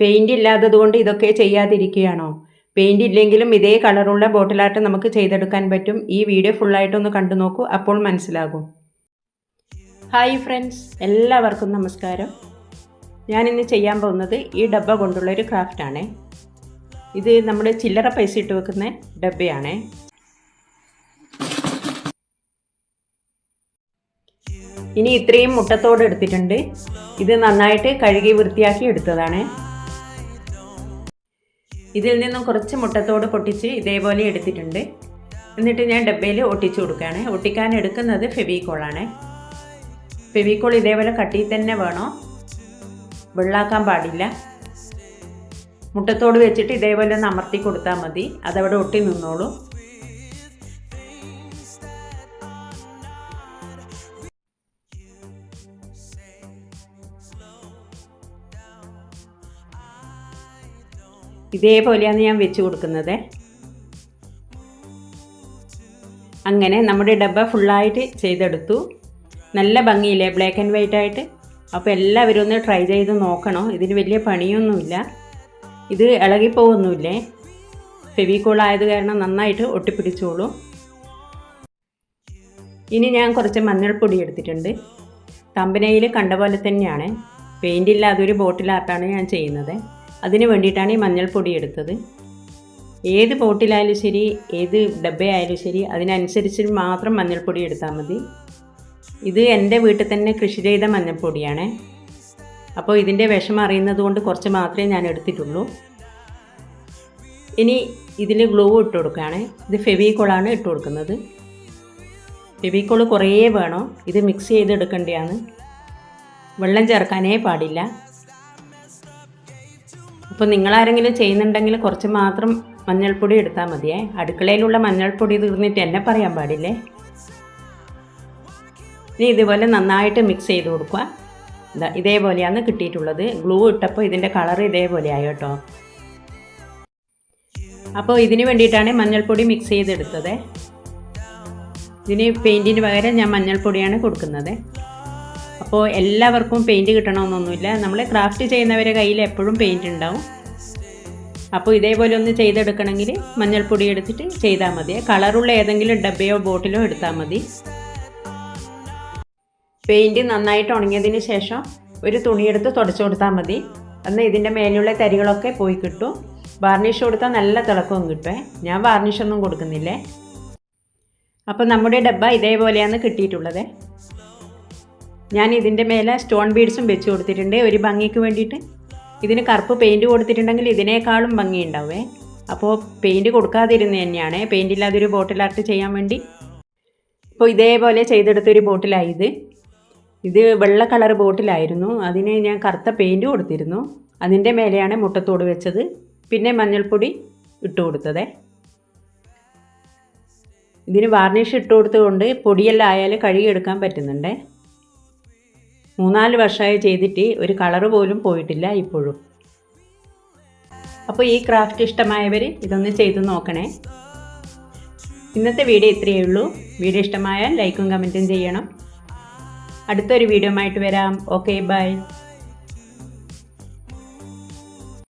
Paint ഇല്ലാത്തത് കൊണ്ട് ഇതൊക്കെ ചെയ്യാതിരിക്കുകയാണോ? പെയിന്റ് ഇല്ലെങ്കിലും ഇതേ കളറുള്ള ബോട്ടിൽ ആർട്ട് നമുക്ക് ചെയ്തെടുക്കാൻ പറ്റും. ഈ വീഡിയോ ഫുള്ളായിട്ടൊന്ന് കണ്ടു നോക്കൂ അപ്പോൾ മനസ്സിലാകും. ഹായ് ഫ്രണ്ട്സ് എല്ലാവർക്കും നമസ്കാരം. ഞാനിന്ന് ചെയ്യാൻ പോകുന്നത് ഈ ഡബ്ബ കൊണ്ടുള്ള ഒരു ക്രാഫ്റ്റാണ് ഇത് നമ്മുടെ ചില്ലറ പൈസ ഇട്ട് വെക്കുന്ന ഡബ്ബയാണ്. ഇനി ഇത്രയും മുട്ടത്തോട് എടുത്തിട്ടുണ്ട്. ഇത് നന്നായിട്ട് കഴുകി വൃത്തിയാക്കി എടുത്തതാണ്. ഇതിൽ നിന്നും കുറച്ച് മുട്ടത്തോട് പൊട്ടിച്ച് ഇതേപോലെ എടുത്തിട്ടുണ്ട്. എന്നിട്ട് ഞാൻ ഡബ്ബയിൽ ഒട്ടിച്ചു കൊടുക്കുകയാണ്. ഒട്ടിക്കാൻ എടുക്കുന്നത് ഫെവിക്കോളാണ്. ഫെവിക്കോൾ ഇതേപോലെ കട്ടിയിൽ തന്നെ വേണോ? വെള്ളാക്കാൻ പാടില്ല. മുട്ടത്തോട് വെച്ചിട്ട് ഇതേപോലെ ഒന്ന് അമർത്തി കൊടുത്താൽ മതി. അതവിടെ ഒട്ടി നിന്നോളൂ. ഇതേപോലെയാണ് ഞാൻ വെച്ച് കൊടുക്കുന്നത്. അങ്ങനെ നമ്മുടെ ഡബ്ബ ഫുള്ളായിട്ട് ചെയ്തെടുത്തു. നല്ല ഭംഗിയില്ലേ? ബ്ലാക്ക് ആൻഡ് വൈറ്റ് ആയിട്ട്. അപ്പോൾ എല്ലാവരും ഒന്ന് ട്രൈ ചെയ്ത് നോക്കണം. ഇതിന് വലിയ പണിയൊന്നുമില്ല. ഇത് ഇളകിപ്പോവൊന്നുമില്ലേ ഫെവിക്കോൾ ആയത് കാരണം നന്നായിട്ട് ഒട്ടിപ്പിടിച്ചോളൂ. ഇനി ഞാൻ കുറച്ച് മഞ്ഞൾപ്പൊടി എടുത്തിട്ടുണ്ട്. തമ്പനയിൽ കണ്ട പോലെ തന്നെയാണ്. പെയിന്റ് ഇല്ലാതെ ഒരു ബോട്ടിലാർട്ടാണ് ഞാൻ ചെയ്യുന്നത്. അതിന് വേണ്ടിയിട്ടാണ് ഈ മഞ്ഞൾപ്പൊടി എടുത്തത്. ഏത് പോട്ടിലായാലും ശരി ഏത് ഡബ്ബയായാലും ശരി അതിനനുസരിച്ച് മാത്രം മഞ്ഞൾപ്പൊടി എടുത്താൽ മതി. ഇത് എന്റെ വീട്ടിൽ തന്നെ കൃഷി ചെയ്ത മഞ്ഞൾപ്പൊടിയാണ്. അപ്പോൾ ഇതിന്റെ വിഷം അറിയുന്നത് കൊണ്ട് കുറച്ച് മാത്രമേ ഞാൻ എടുത്തിട്ടുള്ളൂ. ഇനി ഇതിൽ ഗ്ലൂ ഇട്ട് കൊടുക്കുകയാണ്. ഇത് ഫെവിക്കോളാണ് ഇട്ട് കൊടുക്കുന്നത്. ഫെവിക്കോൾ കുറേ വേണം. ഇത് മിക്സ് ചെയ്തെടുക്കേണ്ടതാണ്. വെള്ളം ചേർക്കാനേ പാടില്ല. അപ്പോൾ നിങ്ങളാരെങ്കിലും ചെയ്യുന്നുണ്ടെങ്കിൽ കുറച്ച് മാത്രം മഞ്ഞൾപ്പൊടി എടുത്താൽ മതിയേ. അടുക്കളയിലുള്ള മഞ്ഞൾപ്പൊടി തീർന്നിട്ട് എന്നെ പറയാൻ പാടില്ലേ? ഇനി ഇതുപോലെ നന്നായിട്ട് മിക്സ് ചെയ്ത് കൊടുക്കുക. ഇതാ ഇതേപോലെയാണ് കിട്ടിയിട്ടുള്ളത്. ഗ്ലൂ ഇട്ടപ്പോൾ ഇതിന്റെ കളർ ഇതേപോലെ ആയോ കേട്ടോ. അപ്പോൾ ഇതിന് വേണ്ടിയിട്ടാണ് മഞ്ഞൾപ്പൊടി മിക്സ് ചെയ്തെടുത്തത്. ഇതിന് പെയിന്റിന് പകരം ഞാൻ മഞ്ഞൾപ്പൊടിയാണ് കൊടുക്കുന്നത്. അപ്പോൾ എല്ലാവർക്കും പെയിന്റ് കിട്ടണമെന്നൊന്നുമില്ല. നമ്മൾ ക്രാഫ്റ്റ് ചെയ്യുന്നവരെ കയ്യിൽ എപ്പോഴും പെയിന്റ് ഉണ്ടാവും. അപ്പോൾ ഇതേപോലെ ഒന്ന് ചെയ്തെടുക്കണമെങ്കിൽ മഞ്ഞൾപ്പൊടി എടുത്തിട്ട് ചെയ്താൽ മതി. കളറുള്ള ഏതെങ്കിലും ഡബ്ബയോ ബോട്ടിലോ എടുത്താൽ മതി. പെയിന്റ് നന്നായിട്ട് ഉണങ്ങിയതിന് ശേഷം ഒരു തുണിയെടുത്ത് തുടച്ചു കൊടുത്താൽ മതി. അന്ന് ഇതിന്റെ മേലുള്ള തരികളൊക്കെ പോയി കിട്ടും. വാർണിഷ് കൊടുത്താൽ നല്ല തിളക്കവും കിട്ടുമേ ഞാൻ വാർണിഷൊന്നും കൊടുക്കുന്നില്ലേ. അപ്പോൾ നമ്മുടെ ഡബ്ബ ഇതേപോലെയാണ് കിട്ടിയിട്ടുള്ളത്. ഞാൻ ഇതിന്റെ മേലെ സ്റ്റോൺ ബീഡ്സും വെച്ച് കൊടുത്തിട്ടുണ്ട്. ഒരു ഭംഗിക്ക് വേണ്ടിയിട്ട്. ഇതിന് കറുപ്പ് പെയിന്റ് കൊടുത്തിട്ടുണ്ടെങ്കിൽ ഇതിനേക്കാളും ഭംഗി ഉണ്ടാവേ. അപ്പോൾ പെയിന്റ് കൊടുക്കാതിരുന്ന തന്നെയാണ്. പെയിന്റ് ഇല്ലാതൊരു ബോട്ടിൽ ആർട്ട് ചെയ്യാൻ വേണ്ടി. അപ്പോൾ ഇതേപോലെ ചെയ്തെടുത്തൊരു ബോട്ടിലായി ഇത്. ഇത് വെള്ള കളർ ബോട്ടിലായിരുന്നു അതിന് ഞാൻ കറുത്ത പെയിന്റ് കൊടുത്തിരുന്നു. അതിന്റെ മേലെയാണ് മുട്ടത്തോട് വെച്ചത്. പിന്നെ മഞ്ഞൾപ്പൊടി ഇട്ട് കൊടുത്തത്. ഇതിന് വാർണിഷ് ഇട്ട് കൊടുത്തുകൊണ്ട് പൊടിയെല്ലാം ആയാലും കഴുകിയെടുക്കാൻ പറ്റുന്നുണ്ട്. മൂന്നാൽ വർഷമായി ചെയ്തിട്ട് ഒരു കളറ് പോലും പോയിട്ടില്ല ഇപ്പോഴും. അപ്പോൾ ഈ ക്രാഫ്റ്റ് ഇഷ്ടമായവർ ഇതൊന്ന് ചെയ്തു നോക്കണേ. ഇന്നത്തെ വീഡിയോ ഇത്രയേ ഉള്ളൂ. വീഡിയോ ഇഷ്ടമായാൽ ലൈക്കും കമന്റും ചെയ്യണം. അടുത്തൊരു വീഡിയോ ആയിട്ട് വരാം. Okay bye.